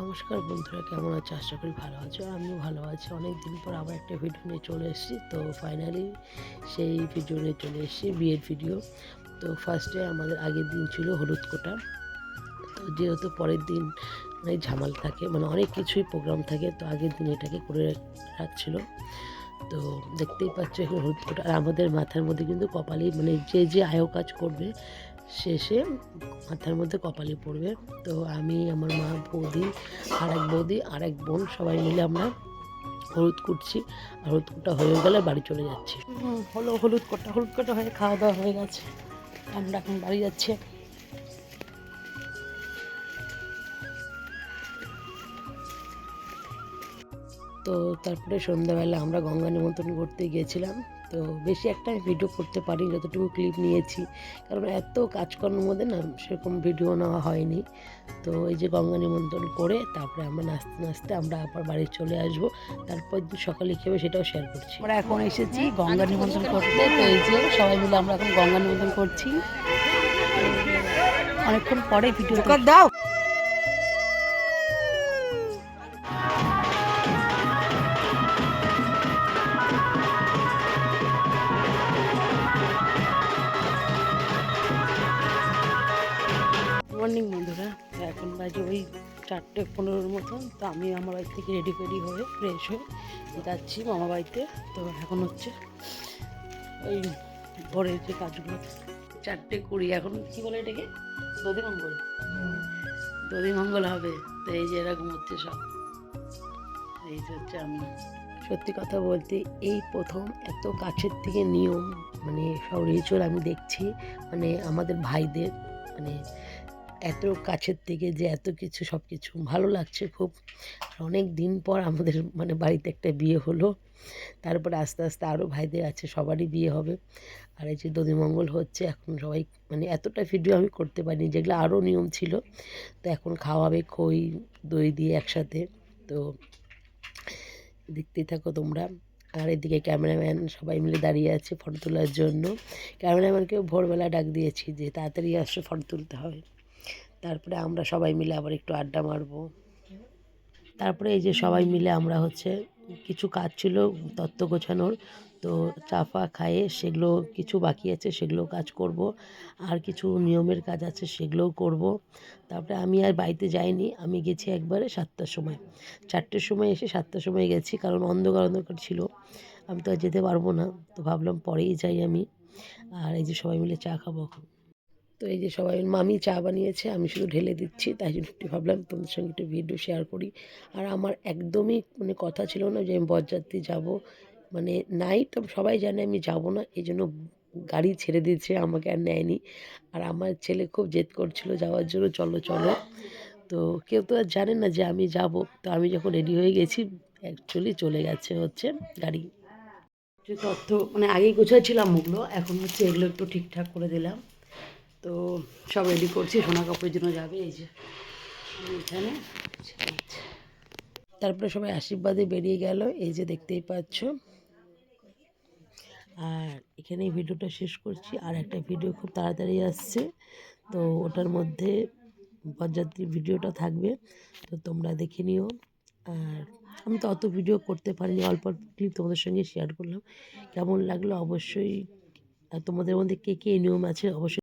নমস্কার বন্ধুরা, কেমন আছো? আশা করি ভালো আছো। আমিও ভালো আছি। অনেক দিন পর আবার একটা ভিডিও নিয়ে চলে এসেছি। তো ফাইনালি সেই ভিডিও নিয়ে চলে এসেছি, বিয়ের ভিডিও তো ফার্স্টে আমাদের আগের দিন ছিল হলুদ কোটা। তো যেহেতু পরের দিন অনেক ঝামাল থাকে মানে অনেক কিছুই প্রোগ্রাম থাকে, তো আগের দিন এটাকে করে রাখছিল। তো দেখতেই পাচ্ছ হলুদ কোটা। আর আমাদের মাথার মধ্যে কিন্তু কপালেই মানে যে যে আয়ো কাজ করবে শেষে মাথার মধ্যে কপালে পড়বে। তো আমি আমার মা বৌদি আর এক বৌদি আর এক বোন সবাই মিলে আমরা হলুদ কুটছি। আর হলুদ কুটা হয়ে গেলে বাড়ি চলে যাচ্ছি। হলো হলুদ কোটা হলুদ কোটা হয়ে খাওয়া দাওয়া হয়ে গেছে। আমরা এখন বাড়ি যাচ্ছি। তো তারপরে সন্ধ্যাবেলা আমরা গঙ্গা নিমন্ত্রণ করতে গিয়েছিলাম। তো বেশি একটা ভিডিও করতে পারি যতটুকু ক্লিপ নিয়েছি। কারণ এত কাজকর্মের মধ্যে না সেরকম ভিডিও নেওয়া হয়নি। তো এই যে গঙ্গা নিমন্ত্রণ করে তারপরে আমরা নাচতে নাচতে আমরা আবার বাড়ি চলে আসব। তারপর দিন সকালে কী হবে সেটাও শেয়ার করছি। আমরা এখন এসেছি গঙ্গা নিমন্ত্রণ করতে। তো এই যে সবাই মিলে আমরা এখন গঙ্গা নিমন্ত্রণ করছি। অনেকক্ষণ পরে ভিডিও দাও। এখন বাজে ওই চারটে পনেরোর মতন, তো আমি আমার বাড়ি থেকে রেডি ফেডি হয়ে ফ্রেশ হয়ে যাচ্ছি মামা বাড়িতে। তো এখন হচ্ছে ওই ভোরের যে কাজগুলো। চারটে কুড়ি, এখন কি বলে এটাকে? দধি মঙ্গল। দধি মঙ্গল হবে, তো এই যে এরকম হচ্ছে সব। এই হচ্ছে আমি সত্যি কথা বলতে, এই প্রথম এত কাছের থেকে নিয়ম মানে সব রিচুয়াল আমি দেখছি মানে আমাদের ভাইদের মানে এত কাছের থেকে যে এত কিছু সব কিছু ভালো লাগছে খুব। অনেক দিন পর আমাদের মানে বাড়িতে একটা বিয়ে হলো। তারপরে আস্তে আস্তে আরও ভাইদের আছে, সবারই বিয়ে হবে। আর এই যে দধিমঙ্গল হচ্ছে, এখন সবাই মানে এতটা ভিডিও আমি করতে পারিনি, যেগুলো আরও নিয়ম ছিল। তো এখন খাওয়াবে, খই, দই দিয়ে একসাথে। তো দেখতেই থাকো তোমরা। আর এদিকে ক্যামেরাম্যান সবাই মিলে দাঁড়িয়ে আছে ফটো তোলার জন্য। ক্যামেরাম্যানকেও ভোরবেলা ডাক দিয়েছি যে তাড়াতাড়ি আসো, ফটো তুলতে হবে। তারপরে আমরা সবাই মিলে আবার একটু আড্ডা মারবো। তারপরে এই যে সবাই মিলে আমরা হচ্ছে কিছু কাজ ছিল তত্ত্ব গোছানোর, তো চাফা খায়ে সেগুলো কিছু বাকি আছে সেগুলো কাজ করব, আর কিছু নিয়মের কাজ আছে সেগুলোও করব। তারপরে আমি আর বাড়িতে যাইনি, আমি গেছি একবারে সাতটার সময়। চারটের সময় এসে সাতটার সময় গেছি, কারণ অন্ধকার অন্ধকার ছিল, আমি তো আর যেতে পারব না। তো ভাবলাম পরেই যাই আমি, আর এই যে সবাই মিলে চা খাব এখন। তো এই যে সবাই মামি চা বানিয়েছে, আমি শুধু ঢেলে দিচ্ছি, তাই জন্য একটু ভাবলাম তোমাদের সঙ্গে একটু ভিডিও শেয়ার করি। আর আমার একদমই মানে কথা ছিল না যে আমি বরযাত্রী যাব মানে নাই তো সবাই জানে আমি যাব না, এই জন্য গাড়ি ছেড়ে দিয়েছে, আমাকে আর নেয়নি। আর আমার ছেলে খুব জেদ করছিল যাওয়ার জন্য, চলো চলো। তো কেউ তো আর জানে না যে আমি যাব। তো আমি যখন রেডি হয়ে গেছি অ্যাকচুয়ালি চলে গেছে হচ্ছে গাড়ি। তথ্য মানে আগেই গোছাচ্ছিলাম ওগুলো, এখন হচ্ছে এগুলো একটু ঠিকঠাক করে দিলাম। তো সব রেডি করছি, সোনা কাপড়ের জন্য যাবে, এই যে। এখানে, তারপরে সবাই আশীর্বাদে বেরিয়ে গেল, এই যে দেখতেই পাচ্ছ। আর এখানে ভিডিওটা শেষ করছি, আর একটা ভিডিও খুব তাড়াতাড়ি আসছে, তো ওটার মধ্যে বরযাত্রী ভিডিওটা থাকবে, তো তোমরা দেখে নিও। আর আমি তো অত ভিডিও করতে পারিনি, অল্প অল্প ক্লিপ তোমাদের সঙ্গে শেয়ার করলাম। কেমন লাগল? অবশ্যই তোমাদের মধ্যে কে কে নিয়ম আছে? অবশ্যই